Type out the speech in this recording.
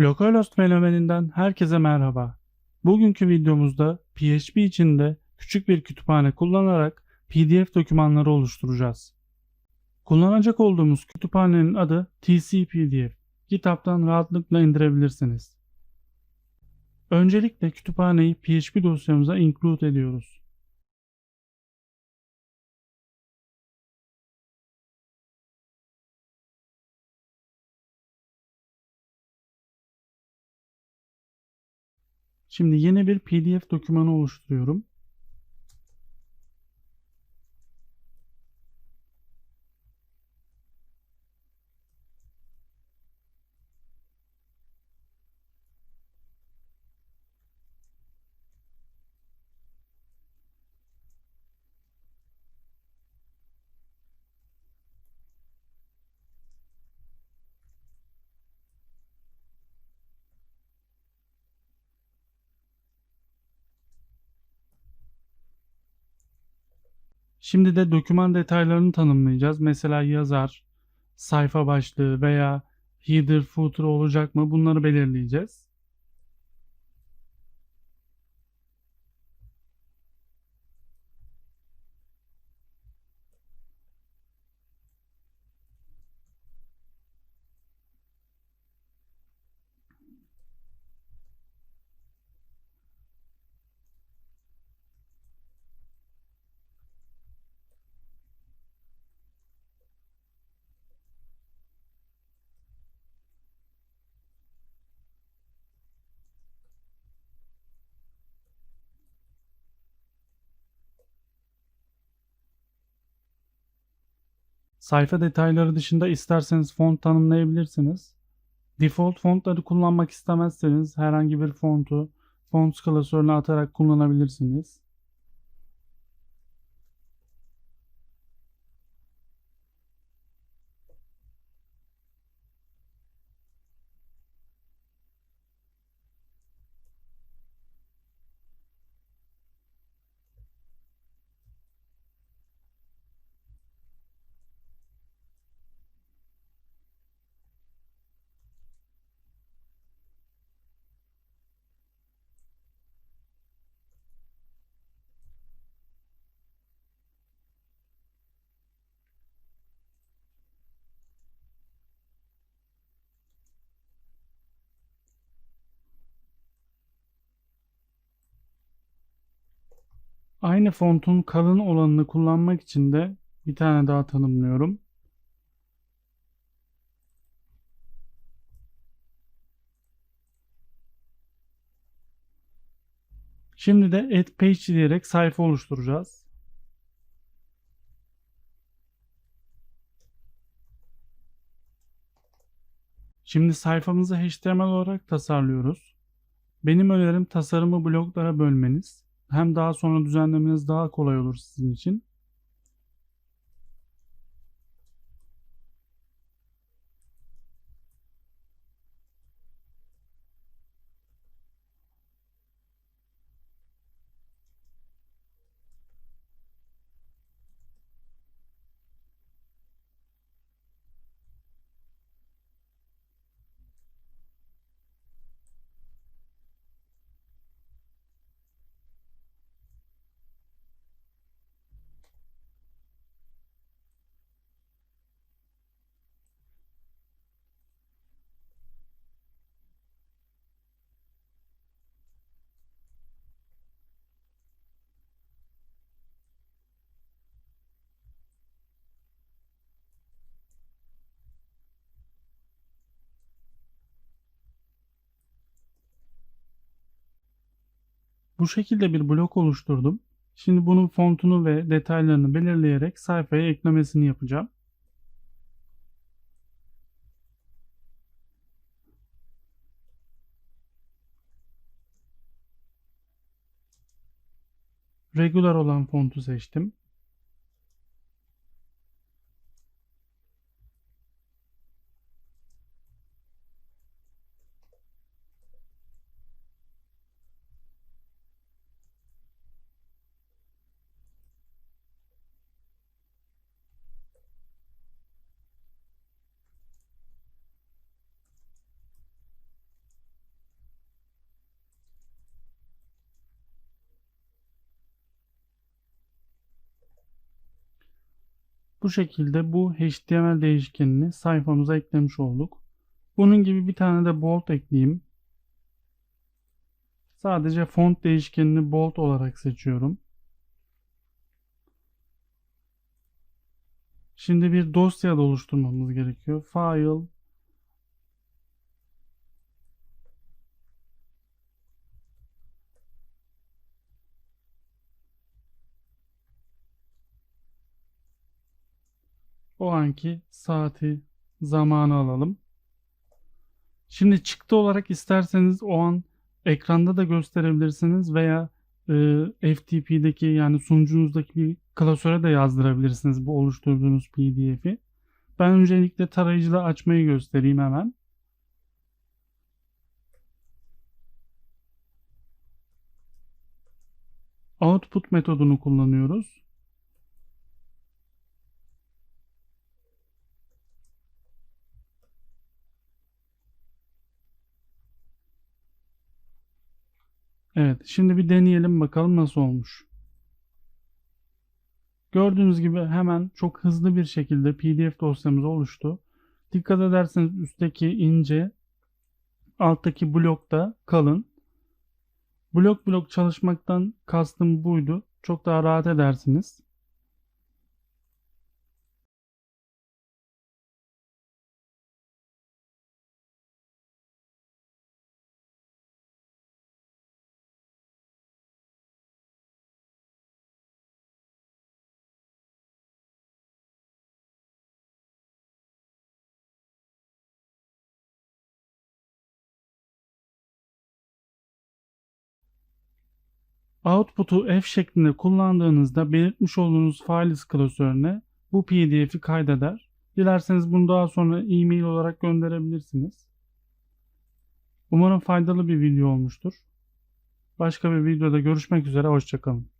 Localhost fenomeninden herkese merhaba. Bugünkü videomuzda PHP içinde küçük bir kütüphane kullanarak PDF dokümanları oluşturacağız. Kullanacak olduğumuz kütüphanenin adı TCPDF. GitHub'tan rahatlıkla indirebilirsiniz. Öncelikle kütüphaneyi PHP dosyamıza include ediyoruz. Şimdi yeni bir PDF dokümanı oluşturuyorum. Şimdi de doküman detaylarını tanımlayacağız. Mesela yazar, sayfa başlığı veya header, footer olacak mı bunları belirleyeceğiz. Sayfa detayları dışında isterseniz font tanımlayabilirsiniz. Default fontları kullanmak istemezseniz herhangi bir fontu font klasörüne atarak kullanabilirsiniz. Aynı fontun kalın olanını kullanmak için de bir tane daha tanımlıyorum. Şimdi de add page diyerek sayfa oluşturacağız. Şimdi sayfamızı HTML olarak tasarlıyoruz. Benim önerim tasarımı bloklara bölmeniz. Hem daha sonra düzenlemeniz daha kolay olur sizin için. Bu şekilde bir blok oluşturdum. Şimdi bunun fontunu ve detaylarını belirleyerek sayfaya eklemesini yapacağım. Regular olan fontu seçtim. Bu şekilde bu HTML değişkenini sayfamıza eklemiş olduk. Bunun gibi bir tane de bold ekleyeyim. Sadece font değişkenini bold olarak seçiyorum. Şimdi bir dosya da oluşturmamız gerekiyor. File o anki saati, zamanı alalım. Şimdi çıktı olarak isterseniz o an ekranda da gösterebilirsiniz veya e, FTP'deki yani sunucunuzdaki bir klasöre de yazdırabilirsiniz bu oluşturduğunuz PDF'i. Ben öncelikle tarayıcıda açmayı göstereyim hemen. Output metodunu kullanıyoruz. Evet, şimdi bir deneyelim bakalım nasıl olmuş. Gördüğünüz gibi hemen çok hızlı bir şekilde PDF dosyamız oluştu. Dikkat ederseniz üstteki ince, alttaki blokta kalın. Blok blok çalışmaktan kastım buydu. Çok daha rahat edersiniz. Output'u F şeklinde kullandığınızda belirtmiş olduğunuz files klasörüne bu PDF'i kaydeder. Dilerseniz bunu daha sonra e-mail olarak gönderebilirsiniz. Umarım faydalı bir video olmuştur. Başka bir videoda görüşmek üzere, hoşçakalın.